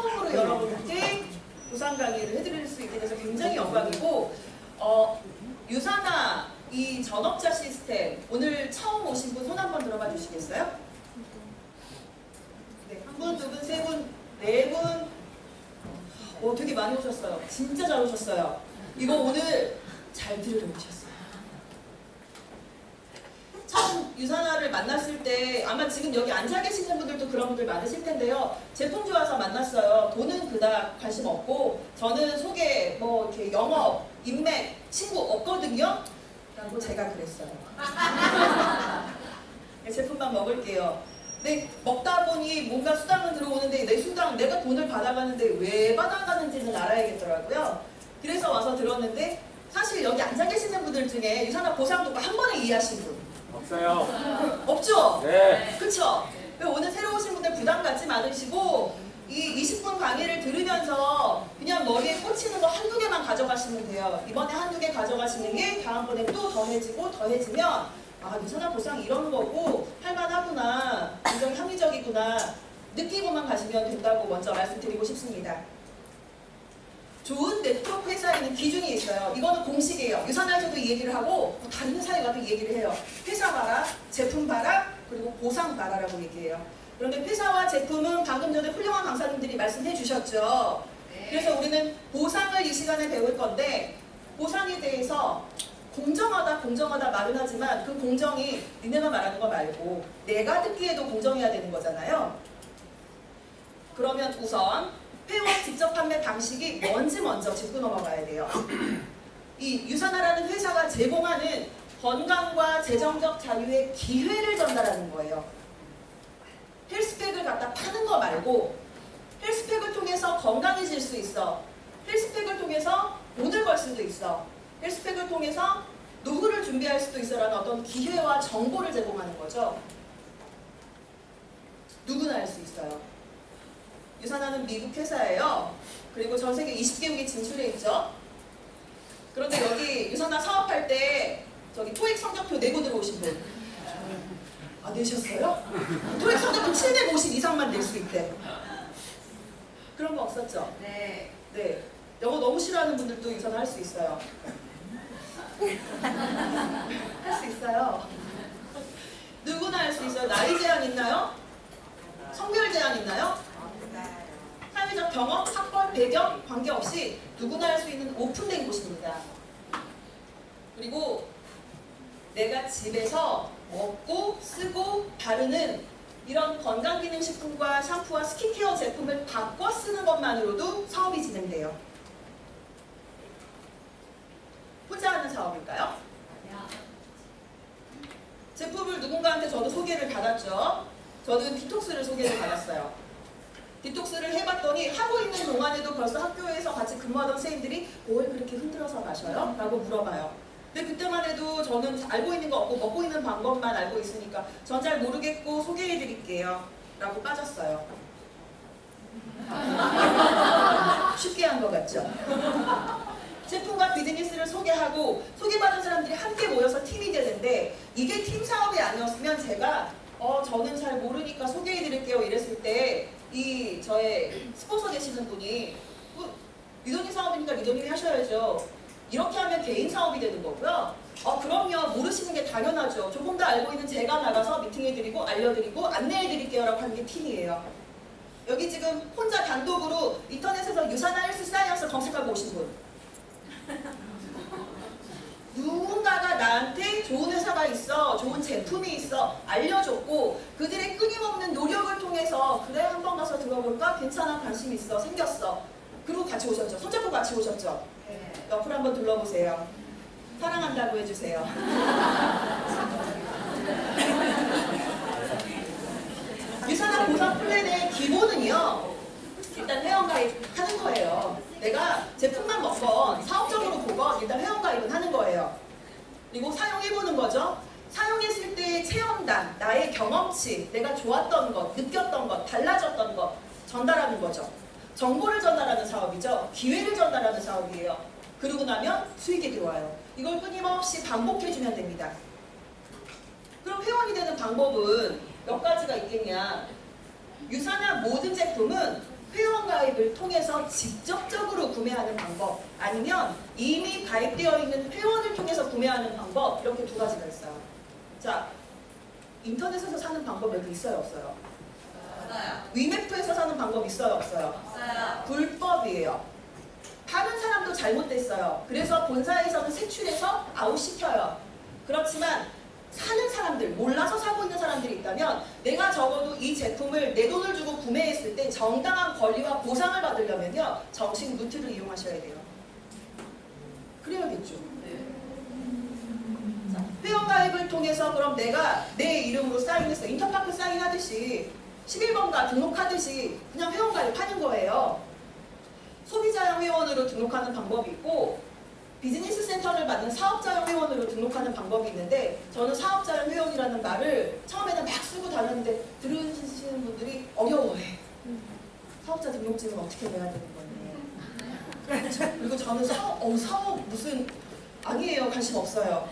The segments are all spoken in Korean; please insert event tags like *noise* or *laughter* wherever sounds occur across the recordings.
처음으로 여러분께 부상 강의를 해드릴 수 있게 돼서 굉장히 영광이고 어, 유산화 이 전업자 시스템 오늘 처음 오신 분 손 한번 들어봐 주시겠어요? 네, 한 분, 두 분, 세 분, 네 분. 오, 되게 많이 오셨어요. 진짜 잘 오셨어요. 이거 오늘 잘 들으러 오셨어요. 처음 유산화를 만났을 때 아마 지금 여기 앉아 계시는 분들도 그런 분들 많으실 텐데요. 제품 좋아서 만났어요. 돈은 그닥 관심 없고 저는 소개 뭐 이렇게 영업, 인맥, 친구 없거든요. 라고 제가 그랬어요. *laughs* 네, 제품만 먹을게요. 근데 먹다 보니 뭔가 수당은 들어오는데 내 수당 내가 돈을 받아가는데 왜 받아가는지는 알아야겠더라고요. 그래서 와서 들었는데 사실 여기 앉아 계시는 분들 중에 유산화 보상도가 한 번에 이해하신 분 없어요. 없죠? 네. 그쵸? 오늘 새로 오신 분들 부담 갖지 않으시고 이 20분 강의를 들으면서 그냥 머리에 꽂히는 거 한두 개만 가져가시면 돼요. 이번에 한두 개 가져가시는 게 다음번에 또 더해지고 더해지면 아 유산화 보상 이런 거고 할만하구나 굉장히 합리적이구나 느끼고만 가시면 된다고 먼저 말씀드리고 싶습니다. 좋은 네트워크 회사에는 기준이 있어요. 이거는 공식이에요. 유산화에서도 이 얘기를 하고 뭐 다른 회사에 가도 이 얘기를 해요. 회사 봐라, 제품 봐라, 그리고 보상 봐라라고 얘기해요. 그런데 회사와 제품은 방금 전에 훌륭한 강사님들이 말씀해 주셨죠. 그래서 우리는 보상을 이 시간에 배울 건데 보상에 대해서 공정하다 공정하다 말은 하지만 그 공정이 니네가 말하는 거 말고 내가 듣기에도 공정해야 되는 거잖아요. 그러면 우선 회원 직접 판매 방식이 뭔지 먼저 짚고 넘어가야 돼요. 이 유산화라는 회사가 제공하는 건강과 재정적 자유의 기회를 전달하는 거예요. 헬스팩을 갖다 파는 거 말고 헬스팩을 통해서 건강해질 수 있어. 헬스팩을 통해서 돈을 벌 수도 있어. 헬스팩을 통해서 노후를 준비할 수도 있어라는 어떤 기회와 정보를 제공하는 거죠. 누구나 할 수 있어요. 유산화는 미국 회사예요. 그리고 전 세계 20개국에 진출해 있죠. 그런데 여기 유산화 사업할 때 저기 토익 성적표 내고 들어오신 분. 아 내셨어요? 토익 성적표 750 이상만 낼 수 있대. 그런 거 없었죠? 네. 네. 영어 너무 싫어하는 분들도 유산화 할 수 있어요. 할 수 있어요. 누구나 할 수 있어요. 나이 제한 있나요? 성별 제한 있나요? 사회적 경험, 학벌, 배경 관계없이 누구나 할 수 있는 오픈된 곳입니다. 그리고 내가 집에서 먹고 쓰고 바르는 이런 건강기능식품과 샴푸와 스킨케어 제품을 바꿔 쓰는 것만으로도 사업이 진행돼요. 혼자 하는 사업일까요? 제품을 누군가한테 저도 소개를 받았죠. 저는 디톡스를 소개를 받았어요. 디톡스를 해봤더니 하고 있는 동안에도 벌써 학교에서 같이 근무하던 선생님들이 뭘 그렇게 흔들어서 마셔요? 라고 물어봐요. 근데 그때만 해도 저는 알고 있는 거 없고 먹고 있는 방법만 알고 있으니까 전 잘 모르겠고 소개해드릴게요. 라고 빠졌어요. *laughs* 쉽게 한 것 같죠? 제품과 비즈니스를 소개하고 소개받은 사람들이 함께 모여서 팀이 되는데 이게 팀 사업이 아니었으면 제가 어 저는 잘 모르니까 소개해드릴게요 이랬을 때 이 저의 스폰서 되시는 분이 어, 리더님 사업이니까 리더님이 하셔야죠. 이렇게 하면 개인 사업이 되는 거고요. 어 그럼요. 모르시는 게 당연하죠. 조금 더 알고 있는 제가 나가서 미팅해드리고 알려드리고 안내해드릴게요 라고 하는 게 팀이에요. 여기 지금 혼자 단독으로 인터넷에서 유산화 헬스 사이언스 검색하고 오신 분 *laughs* 누군가가 나한테 좋은 회사가 있어, 좋은 제품이 있어 알려줬고 그들의 끊임없는 노력을 통해서 그래 한번 가서 들어볼까? 괜찮아 관심 있어 생겼어. 그리고 같이 오셨죠. 손잡고 같이 오셨죠. 네. 옆으로 한번 둘러보세요. 사랑한다고 해주세요. *laughs* 유산화 보상 플랜의 기본은요. 회원가입 하는 거예요. 내가 제품만 먹건 사업적으로 보건 일단 하는 거예요. 그리고 사용해보는 거죠. 사용했을 때의 체험담, 나의 경험치, 내가 좋았던 것, 느꼈던 것, 달라졌던 것 전달하는 거죠. 정보를 전달하는 사업이죠. 기회를 전달하는 사업이에요. 그러고 나면 수익이 들어와요. 이걸 끊임없이 반복해주면 됩니다. 그럼 회원이 되는 방법은 몇 가지가 있겠냐. 유사나 모든 제품은 회원 가입을 통해서 직접적으로 구매하는 방법 아니면 이미 가입되어 있는 회원을 통해서 구매하는 방법 이렇게 두 가지가 있어요. 자, 인터넷에서 사는 방법 여기 있어요, 없어요? 없어요. 위메프에서 사는 방법 있어요, 없어요? 없어요. 불법이에요. 파는 사람도 잘못됐어요. 그래서 본사에서는 세출해서 아웃시켜요. 그렇지만 사는 사람들, 몰라서 사고 있는 사람들이 있다면 내가 적어도 이 제품을 내 돈을 주고 구매했을 때 정당한 권리와 보상을 받으려면요. 정식 루트를 이용하셔야 돼요. 그래야겠죠. 자, 회원가입을 통해서 그럼 내가 내 이름으로 사인해서 인터파크 사인하듯이 11번가 등록하듯이 그냥 회원가입하는 거예요. 소비자형 회원으로 등록하는 방법이 있고 비즈니스 센터를 받는 사업자형 회원으로 등록하는 방법이 있는데 저는 사업자형 회원이라는 말을 처음에는 막 쓰고 다녔는데 들으시는 분들이 어려워해. 사업자 등록증은 어떻게 내야 되는 건데. *laughs* 그리고 저는 사업, 어, 사업 무슨 아니에요. 관심 없어요.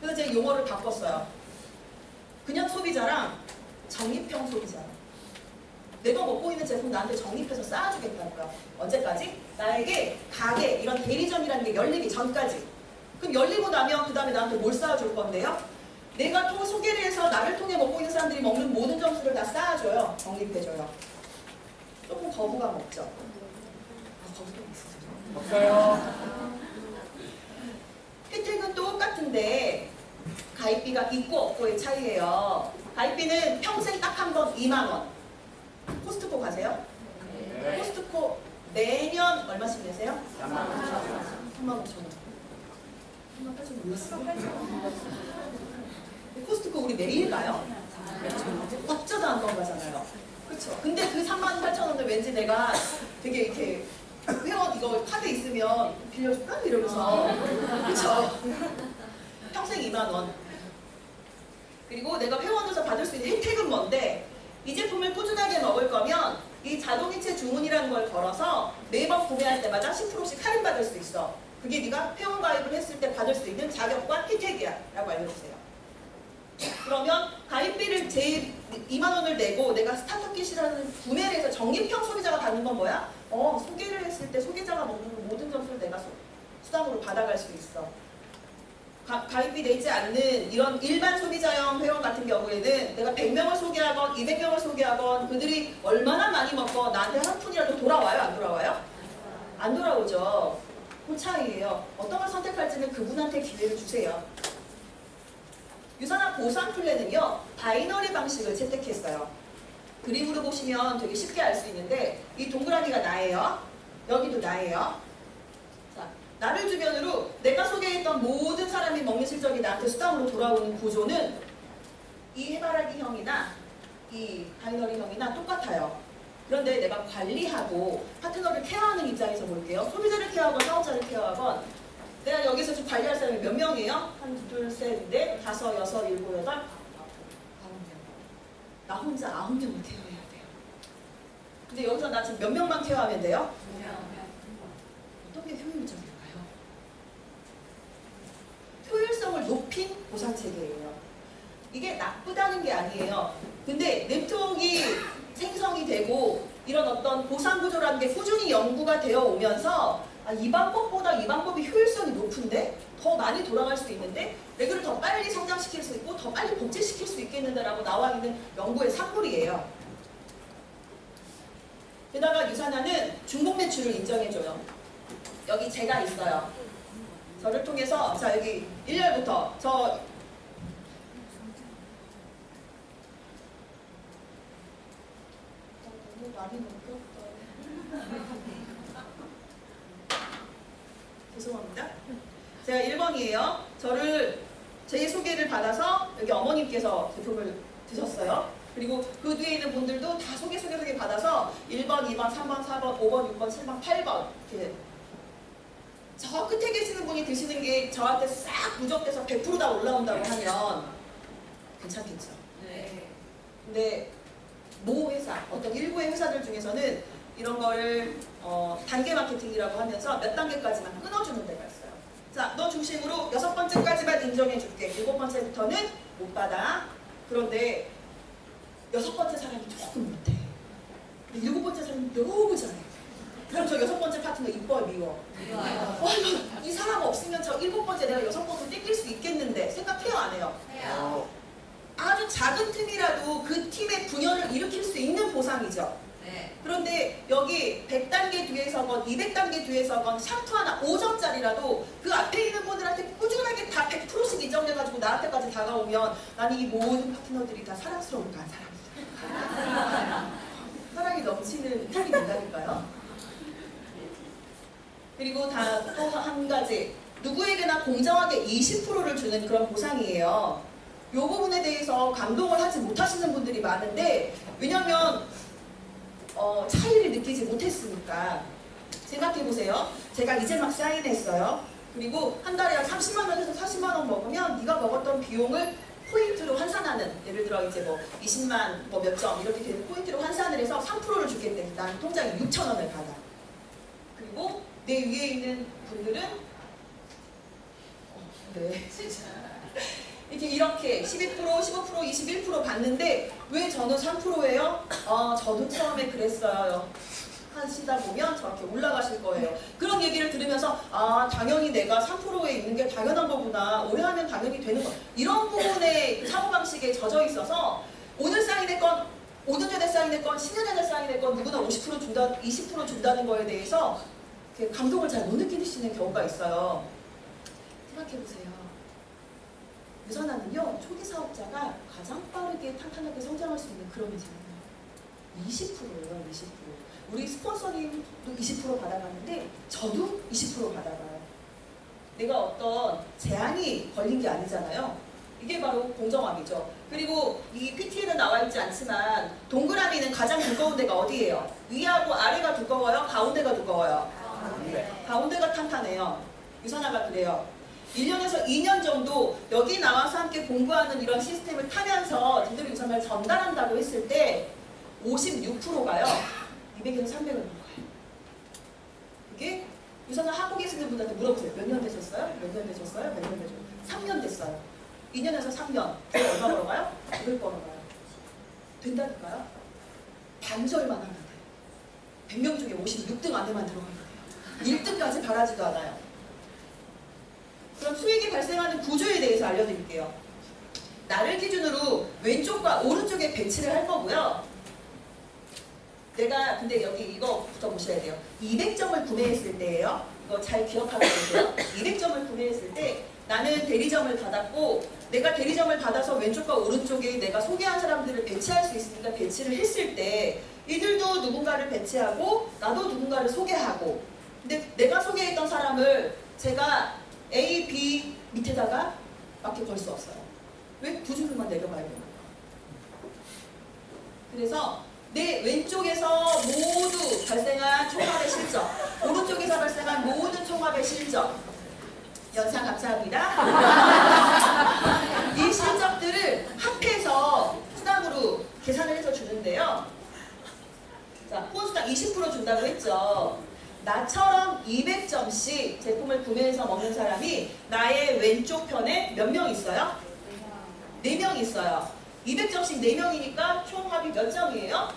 그래서 제가 용어를 바꿨어요. 그냥 소비자랑 적립형 소비자. 내가 먹고 있는 제품 나한테 적립해서 쌓아주겠다니까. 언제까지? 나에게 가게, 이런 대리점이라는 게 열리기 전까지. 그럼 열리고 나면 그 다음에 나한테 뭘 쌓아줄 건데요? 내가 또 소개를 해서 나를 통해 먹고 있는 사람들이 먹는 모든 점수를 다 쌓아줘요. 적립해줘요. 조금 거부감 없죠? 아, 거부감 있으세요? 없어요. 혜택은 *laughs* 똑같은데 가입비가 있고 없고의 차이예요. 가입비는 평생 딱 한 번 2만 원. 코스트코 가세요? 네. 코스트코 매년 얼마씩 내세요? 3만 5천 원. 3만 8천 원 몰랐어요? 코스트코 우리 매일 가요? 없자도 안 넘어가잖아요. 그렇죠. 근데 그 3만 8천 원을 왠지 내가 되게 이렇게 회원 이거 카드 있으면 빌려줄까? 이러면서 그렇죠. 평생 2만 원. 그리고 내가 회원으로서 받을 수 있는 혜택은 뭔데 이 제품을 꾸준하게 먹을 거면 이 자동이체 주문이라는 걸 걸어서 매번 구매할 때마다 10%씩 할인받을 수 있어. 그게 네가 회원 가입을 했을 때 받을 수 있는 자격과 혜택이야 라고 알려주세요. 그러면 가입비를 제 2만 원을 내고 내가 스타터킷이라는 구매를 해서 적립형 소비자가 받는 건 뭐야? 어 소개를 했을 때 소비자가 먹는 모든 점수를 내가 수- 수당으로 받아갈 수 있어. 가, 가입비 내지 않는 이런 일반 소비자형 회원 같은 경우에는 내가 100명을 소개하건 200명을 소개하건 그들이 얼마나 많이 먹건 나한테 한 푼이라도 돌아와요? 안 돌아와요? 안 돌아오죠. 그 차이예요. 어떤 걸 선택할지는 그분한테 기회를 주세요. 유산화 보상 플랜은요. 바이너리 방식을 채택했어요. 그림으로 보시면 되게 쉽게 알 수 있는데 이 동그라미가 나예요. 여기도 나예요. 자, 나를 주변으로 내가 소개했던 모든 사람이 먹는 실적이 나한테 수당으로 돌아오는 구조는 이 해바라기형이나 이 바이너리형이나 똑같아요. 그런데 내가 관리하고 파트너를 케어하는 입장에서 볼게요. 소비자를 케어하건 사업자를 케어하건 내가 여기서 지금 관리할 사람이 몇 명이에요? 한, 둘, 셋, 넷, 다섯, 여섯, 일곱, 여덟, 아홉 명. 나 혼자 아홉 명을 케어해야 돼요. 근데 여기서 나 지금 몇 명만 케어하면 돼요? 어떻게 효율적일까요? 효율성을 높인 보상 체계예요. 이게 나쁘다는 게 아니에요. 근데 네트워크가 생성이 되고 이런 어떤 보상 구조라는 게 꾸준히 연구가 되어 오면서 아, 이 방법보다 이 방법이 효율성이 높은데 더 많이 돌아갈 수 있는데 레그를 더 빨리 성장시킬 수 있고 더 빨리 복제시킬 수 있겠는데라고 나와 있는 연구의 산물이에요. 게다가 유산화는 중복 매출을 인정해줘요. 여기 제가 있어요. 저를 통해서 자 여기 1열부터 저 너무 많이 넘겼다. 죄송합니다. 제가 1번이에요. 저를 제 소개를 받아서 여기 어머님께서 제품을 드셨어요. 그리고 그 뒤에 있는 분들도 다 소개 소개 소개 받아서 1번, 2번, 3번, 4번, 5번, 6번, 7번, 8번 이렇게 저 끝에 계시는 분이 드시는 게 저한테 싹 누적돼서 100%다 올라온다고 하면 괜찮겠죠. 네. 근데 모 회사, 어떤 일부의 회사들 중에서는 이런 거를 어, 단계 마케팅이라고 하면서 몇 단계까지만 끊어주는 데가 있어요. 자, 너 중심으로 여섯 번째까지만 인정해줄게. 일곱 번째부터는 못 받아. 그런데 여섯 번째 사람이 조금 못해. 일곱 번째 사람이 너무 잘해. 그럼 저 여섯 번째 파트너 이뻐 미워. 미워요. 와, 이거 이 사람 없으면 저 일곱 번째 내가 여섯 번째 땡길 수 있겠는데 생각해요 안 해요? 해요. 아주 작은 틈이라도 그 팀의 분열을 일으킬 수 있는 보상이죠. 네. 그런데 여기 100단계 뒤에서건 200단계 뒤에서건 샴푸 하나 5점짜리라도 그 앞에 있는 분들한테 꾸준하게 다 100%씩 인정돼가지고 나한테까지 다가오면 나는 이 모든 파트너들이 다 사랑스러울까 사람 *laughs* 사랑이 넘치는 팀이 된다니까요. 그리고 다또한 가지 누구에게나 공정하게 20%를 주는 그런 보상이에요. 이 부분에 대해서 감동을 하지 못하시는 분들이 많은데 왜냐면 어, 차이를 느끼지 못했으니까 생각해 보세요. 제가 이제 막 사인했어요. 그리고 한 달에 한 30만 원에서 40만 원 먹으면 네가 먹었던 비용을 포인트로 환산하는 예를 들어 이제 뭐 20만 뭐 몇 점 이렇게 되는 포인트로 환산을 해서 3%를 주겠대. 난 통장에 6천 원을 받아. 그리고 내 위에 있는 분들은 어, 네. *laughs* 이렇게 이렇게 12%, 15%, 21% 받는데 왜 저는 3%예요? 아, 저도 처음에 그랬어요. 하시다 보면 저렇게 올라가실 거예요. 그런 얘기를 들으면서 아, 당연히 내가 3%에 있는 게 당연한 거구나. 오래 하면 당연히 되는 거. 이런 부분에 사고방식에 젖어 있어서 오늘 사인했건 5년 전에 사인했건 10년 전에 사인했건 누구나 50% 준다, 20% 준다는 거에 대해서 감동을 잘 못 느끼시는 경우가 있어요. 생각해보세요. 유선화는요 초기 사업자가 가장 빠르게 탄탄하게 성장할 수 있는 그런 회사예요. 20%예요, 20%. 우리 스폰서님도 20% 받아가는데 저도 20% 받아가요. 내가 어떤 제한이 걸린 게 아니잖아요. 이게 바로 공정함이죠. 그리고 이 PT에는 나와 있지 않지만 동그라미는 가장 두꺼운 데가 어디예요? 위하고 아래가 두꺼워요? 가운데가 두꺼워요? 네. 가운데가 탄탄해요. 유선화가 그래요. 1년에서 2년 정도 여기 나와서 함께 공부하는 이런 시스템을 타면서 제대로 유선화를 전달한다고 했을 때 56%가요. 200에서 300을 먹어요. 이게 유선화 하고 계시는 분한테 물어보세요. 몇 년 되셨어요? 몇 년 되셨어요? 몇 년 되셨어요? 3년 됐어요. 2년에서 3년. 그게 얼마 벌어가요? 500 벌어가요. 된다니까요? 반절만 하면 돼요. 100명 중에 56등 안에만 들어가면 돼요. 1등까지 바라지도 않아요. 그럼 수익이 발생하는 구조에 대해서 알려드릴게요. 나를 기준으로 왼쪽과 오른쪽에 배치를 할 거고요. 내가 근데 여기 이거부터 보셔야 돼요. 200점을 구매했을 때예요. 이거 잘 기억하고 계세요. 200점을 구매했을 때 나는 대리점을 받았고 내가 대리점을 받아서 왼쪽과 오른쪽에 내가 소개한 사람들을 배치할 수 있으니까 배치를 했을 때 이들도 누군가를 배치하고 나도 누군가를 소개하고 근데 내가 소개했던 사람을 제가 A, B 밑에다가 밖에 걸 수 없어요. 왜두 줄만 내려가야 되는 거야? 그래서 내 왼쪽에서 모두 발생한 총합의 실적, 오른쪽에서 발생한 모든 총합의 실적, 연상 감사합니다. *laughs* 이 실적들을 합해서 수당으로 계산을 해서 주는데요. 자, 혼수당 20% 준다고 했죠. 나처럼 200점씩 제품을 구매해서 먹는 사람이 나의 왼쪽 편에 몇 명 있어요? 4명 있어요. 200점씩 4명이니까 총 합이 몇 점이에요?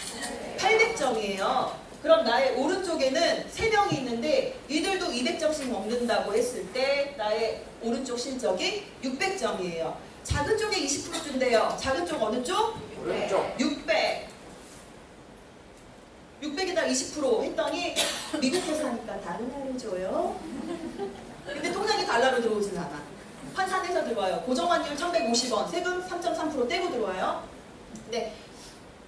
800점이에요. 그럼 나의 오른쪽에는 3명이 있는데 이들도 200점씩 먹는다고 했을 때 나의 오른쪽 실적이 600점이에요. 작은 쪽에 20% 준대요. 작은 쪽 어느 쪽? 오른쪽. 600. 600에다 20% 했더니 미국 회사니까 다른 나라로 줘요. 근데 통장에 달러로 들어오진 않아. 환산해서 들어와요. 고정환율 1150원, 세금 3.3% 떼고 들어와요. 근데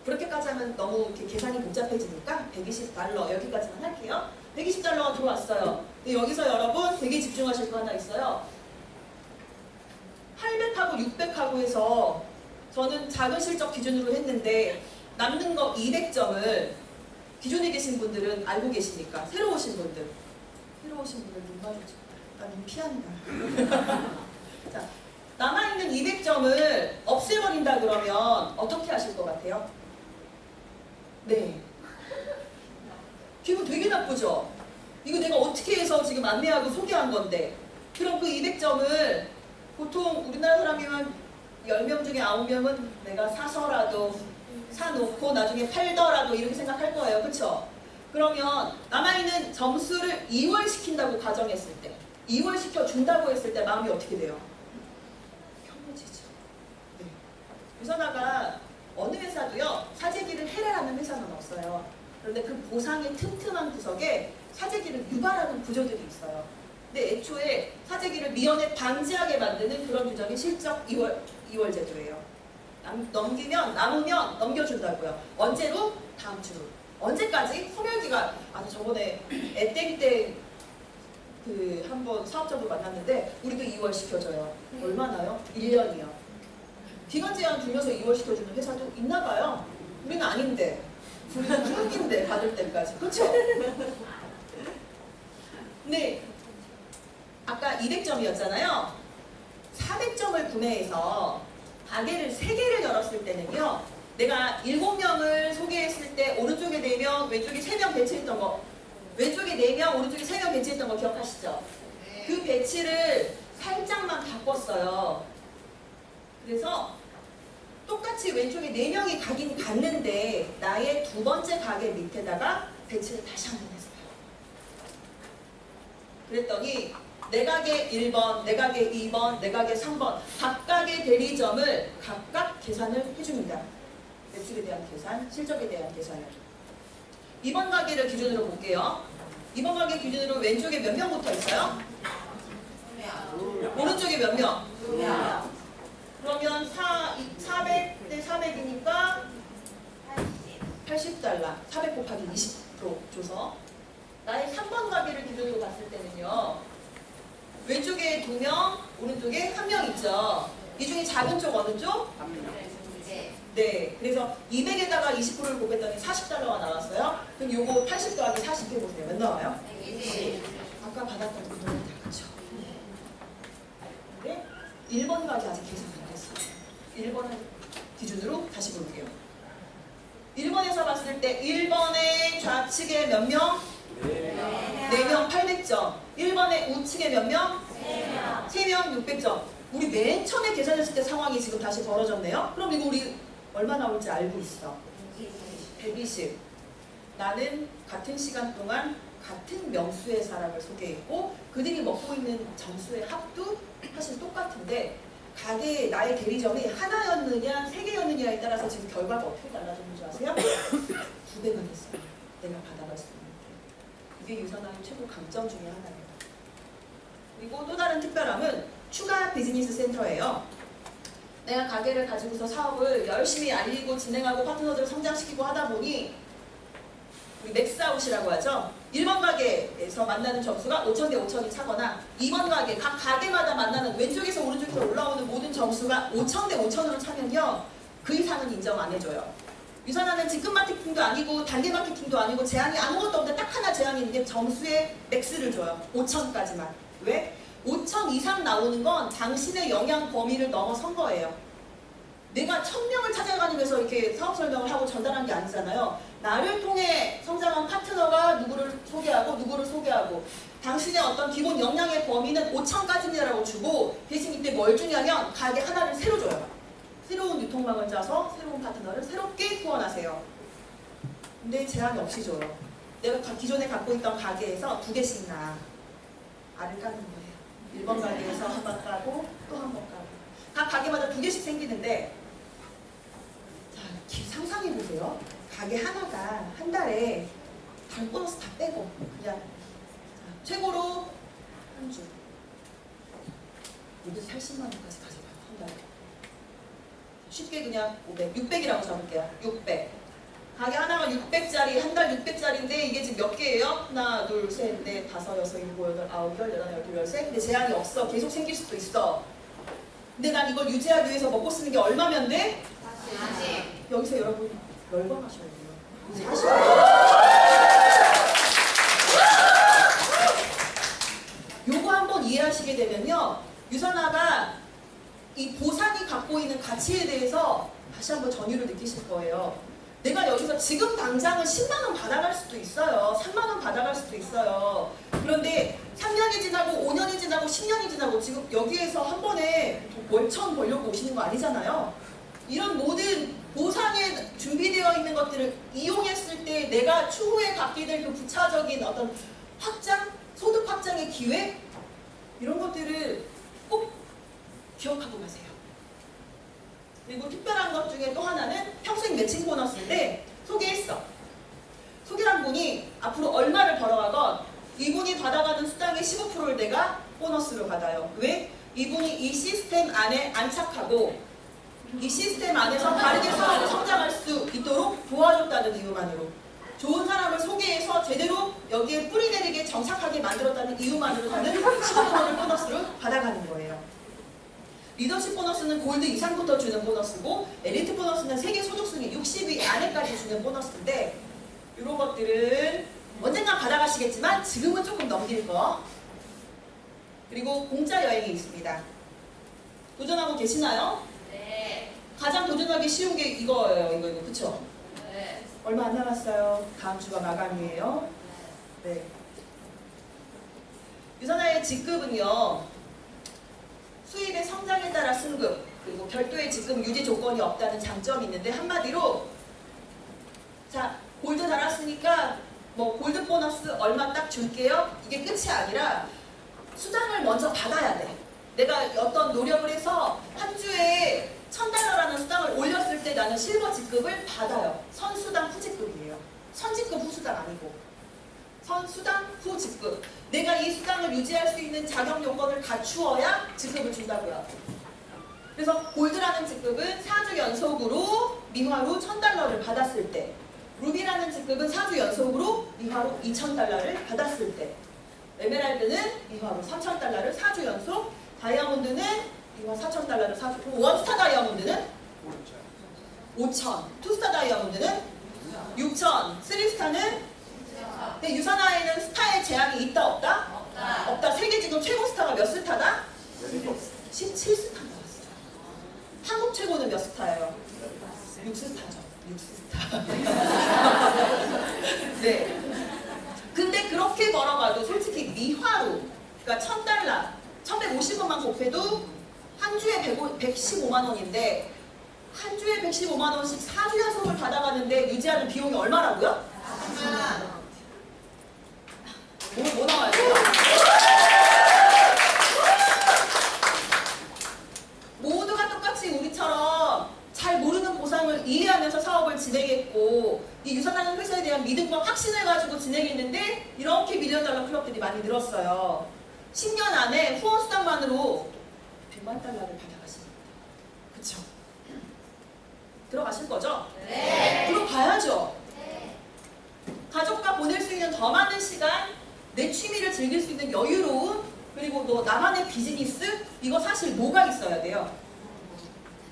그렇게까지 하면 너무 계산이 복잡해지니까 120달러 여기까지만 할게요. 120달러가 들어왔어요. 근데 여기서 여러분 되게 집중하실 거 하나 있어요. 800하고 600하고 해서 저는 작은 실적 기준으로 했는데 남는 거 200점을 기존에 계신 분들은 알고 계시니까 새로 오신 분들 새로 오신 분들 눈 마주쳐 나눈 피한다 *laughs* 자 남아있는 200점을 없애버린다 그러면 어떻게 하실 것 같아요? 네 기분 되게 나쁘죠? 이거 내가 어떻게 해서 지금 안내하고 소개한 건데 그럼 그 200점을 보통 우리나라 사람이면 10명 중에 9명은 내가 사서라도 사놓고 나중에 팔더라도 이렇게 생각할 거예요. 그쵸? 그러면 남아있는 점수를 이월시킨다고 가정했을 때 이월시켜 준다고 했을 때 마음이 어떻게 돼요? 평온해지죠. 네. 유선아가 어느 회사도요 사재기를 해례하는 회사는 없어요. 그런데 그 보상의 틈틈한 구석에 사재기를 유발하는 구조들이 있어요. 근데 애초에 사재기를 미연에 방지하게 만드는 그런 규정이 실적 2월, 2월 제도예요. 남, 넘기면 남으면 넘겨준다고요. 언제로? 다음 주로. 언제까지? 소멸기간. 아 저번에 *clears throat* 애땡 때그 한번 사업자분 만났는데 우리도 2월 시켜줘요. 얼마나요? 1년이요. 기간 제한 두면서 2월 시켜주는 회사도 있나 봐요. 우리는 아닌데. 우리는 중국인데 받을 때까지. 그렇죠? *laughs* 네. 아까 200점이었잖아요. 400점을 구매해서 가게를 3개를 열었을 때는요. 내가 7명을 소개했을 때 오른쪽에 4명, 왼쪽에 3명 배치했던 거 왼쪽에 4명, 오른쪽에 3명 배치했던 거 기억하시죠? 그 배치를 살짝만 바꿨어요. 그래서 똑같이 왼쪽에 4명이 가긴 갔는데 나의 두 번째 가게 밑에다가 배치를 다시 한 번 했어요. 그랬더니 내 가게 1번, 내 가게 2번, 내 가게 3번 각각의 대리점을 각각 계산을 해줍니다. 매출에 대한 계산, 실적에 대한 계산을. 이번 가게를 기준으로 볼게요. 이번 가게 기준으로 왼쪽에 몇명 붙어 있어요? 오른쪽에 몇 명? 그러면 4, 400대 400이니까 80달러, 400 곱하기 20% 줘서 나의 3번 가게를 기준으로 봤을 때는요. 두 명, 오른쪽에 한 명 있죠. 이 중에 작은 쪽 어느 쪽? 네. 그래서 200에다가 20%를 곱했더니 40달러가 나왔어요. 그럼 요거 80 더하기 40 해보세요. 몇 나와요? 아까 받았던 그 돈이 다 그쵸? 근데 1번 가게 아직 계산 안 했어요. 1번 기준으로 다시 볼게요. 1번에서 봤을 때 1번의 좌측에 몇 명? 4명 800점. 1번의 우측에 몇 명? 3명 600점. 우리 맨 처음에 계산했을 때 상황이 지금 다시 벌어졌네요. 그럼 이거 우리 얼마 나올지 알고 있어. 120. 나는 같은 시간 동안 같은 명수의 사람을 소개했고 그들이 먹고 있는 점수의 합도 사실 똑같은데 가게 나의 대리점이 하나였느냐 세 개였느냐에 따라서 지금 결과가 어떻게 달라졌는지 아세요? *coughs* 두 배가 됐어요. 내가 받아갈 수 있는 게. 이게 유선화의 최고 강점 중에 하나예요. 그리고 또 다른 특별함은 추가 비즈니스 센터예요. 내가 가게를 가지고서 사업을 열심히 알리고 진행하고 파트너들을 성장시키고 하다 보니 우리 맥스아웃이라고 하죠. 1번 가게에서 만나는 점수가 5천 대 5천이 차거나 2번 가게, 각 가게마다 만나는 왼쪽에서 오른쪽에서 올라오는 모든 점수가 5천 대 5천으로 차면요. 그 이상은 인정 안 해줘요. 유산하는 직급 마케팅도 아니고 단계 마케팅도 아니고 제한이 아무것도 없는데 딱 하나 제한이 있는 게 점수의 맥스를 줘요. 5천까지만. 왜? 5천 이상 나오는 건 당신의 영향 범위를 넘어선 거예요. 내가 천명을 찾아다니면서 이렇게 사업 설명을 하고 전달한 게 아니잖아요. 나를 통해 성장한 파트너가 누구를 소개하고 누구를 소개하고 당신의 어떤 기본 역량의 범위는 5천까지라고 주고 대신 이때 뭘 주냐면 가게 하나를 새로 줘요. 새로운 유통망을 짜서 새로운 파트너를 새롭게 후원하세요. 근데 제한이 없이 줘요. 내가 가- 기존에 갖고 있던 가게에서 두 개씩 나 알을 까는 거예요. 1번 가게에서 한 번 까고 또 한 번 까고 각 가게마다 두 개씩 생기는데 자, 기- 상상해 보세요. 가게 하나가 한 달에 달 보너스 다 빼고 그냥 자, 최고로 한 주. 여기서 80만 원까지 가져가요. 한 달에. 쉽게 그냥 500, 600이라고 잡을게요. 600. 가게 하나가 600짜리, 한 달 600짜리인데 이게 지금 몇 개예요? 하나, 둘, 셋, 넷, 다섯, 여섯, 일곱, 여덟, 아홉, 열, 열하나, 열둘, 열셋. 근데 제한이 없어. 계속 생길 수도 있어. 근데 난 이걸 유지하기 위해서 먹고 쓰는 게 얼마면 돼? 40. 여기서 여러분 열광하셔야 돼요. 40. 요거 한번 이해하시게 되면요. 유선아가 이 보상이 갖고 있는 가치에 대해서 다시 한번 전율을 느끼실 거예요. 내가 여기서 지금 당장은 10만 원 받아갈 수도 있어요. 3만 원 받아갈 수도 있어요. 그런데 3년이 지나고 5년이 지나고 10년이 지나고 지금 여기에서 한 번에 월천 벌려고 오시는 거 아니잖아요. 이런 모든 보상에 준비되어 있는 것들을 이용했을 때 내가 추후에 갖게 될 그 부차적인 어떤 확장, 소득 확장의 기회 이런 것들을 꼭 기억하고 가세요. 그리고 특별한 것 중에 또 하나는 평생 매칭 보너스인데 소개했어. 소개한 분이 앞으로 얼마를 벌어가건 이분이 받아가는 수당의 15%를 내가 보너스로 받아요. 왜? 이분이 이 시스템 안에 안착하고 이 시스템 안에서 바르게 사업을 성장할 수 있도록 도와줬다는 이유만으로 좋은 사람을 소개해서 제대로 여기에 뿌리 내리게 정착하게 만들었다는 이유만으로 저는 15%를 보너스로 거예요. 리더십 보너스는 골드 이상부터 주는 보너스고 엘리트 보너스는 세계 소득 순위 60위 안에까지 주는 보너스인데 이런 것들은 언젠가 받아가시겠지만 지금은 조금 넘길 거 그리고 공짜 여행이 있습니다. 도전하고 계시나요? 네. 가장 도전하기 쉬운 게 이거예요. 이거 이거 그쵸? 네. 얼마 안 남았어요. 다음 주가 마감이에요. 네. 유선화의 직급은요. 수입의 성장에 따라 승급 그리고 별도의 직급 유지 조건이 없다는 장점이 있는데 한마디로 자 골드 달았으니까 뭐 골드 보너스 얼마 딱 줄게요. 이게 끝이 아니라 수당을 먼저 받아야 돼. 내가 어떤 노력을 해서 한 주에 천 달러라는 수당을 올렸을 때 나는 실버 직급을 받아요. 선수당 후직급이에요. 선직급 후수당 아니고 선 수당 후 직급. 내가 이 수당을 유지할 수 있는 자격 요건을 갖추어야 직급을 준다고요. 그래서 골드라는 직급은 4주 연속으로 미화로 1000달러를 받았을 때 루비라는 직급은 4주 연속으로 미화로 2000달러를 받았을 때 에메랄드는 미화로 3000달러를 4주 연속 다이아몬드는 미화 4000달러를 4주 그리고 원스타 다이아몬드는 5000 투스타 다이아몬드는 6000 쓰리스타는 근데 유산화에는 스타의 제약이 있다 없다? 없다. 없다. 세계 지금 최고 스타가 몇 스타다? 17스타 나왔어요. 한국 최고는 몇 스타예요? 6스타죠. 6스타. 네. 근데 그렇게 벌어가도 솔직히 미화로, 그러니까 1000달러, 1150원만 곱해도 한 주에 115만 원인데 한 주에 115만 원씩 4주 연속을 받아가는데 유지하는 비용이 얼마라고요? 뭐, 뭐 나와야 돼요? 모두가 똑같이 우리처럼 잘 모르는 보상을 이해하면서 사업을 진행했고 이 유산하는 회사에 대한 믿음과 확신을 가지고 진행했는데 이렇게 미리언 달러 클럽들이 많이 늘었어요. 10년 안에 후원 수당만으로 100만 달러를 받아가십니다. 그쵸? 들어가실 거죠? 네. 들어가야죠. 가족과 보낼 수 있는 더 많은 시간, 내 취미를 즐길 수 있는 여유로움, 그리고 또 나만의 비즈니스, 이거 사실 뭐가 있어야 돼요?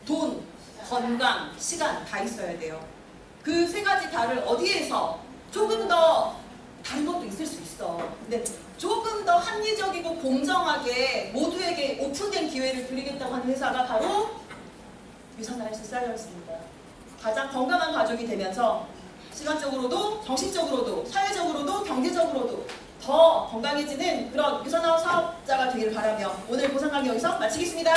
돈, 건강, 시간 다 있어야 돼요. 그 세 가지 다를 어디에서 조금 더 다른 것도 있을 수 있어. 근데 조금 더 합리적이고 공정하게 모두에게 오픈된 기회를 드리겠다고 하는 회사가 바로 유산나이스 쌀이었습니다. 가장 건강한 가족이 되면서 시간적으로도 정신적으로도 사회적으로도 경제적으로도 더 건강해지는 그런 유산화 사업자가 되길 바라며 오늘 보상 강의 여기서 마치겠습니다.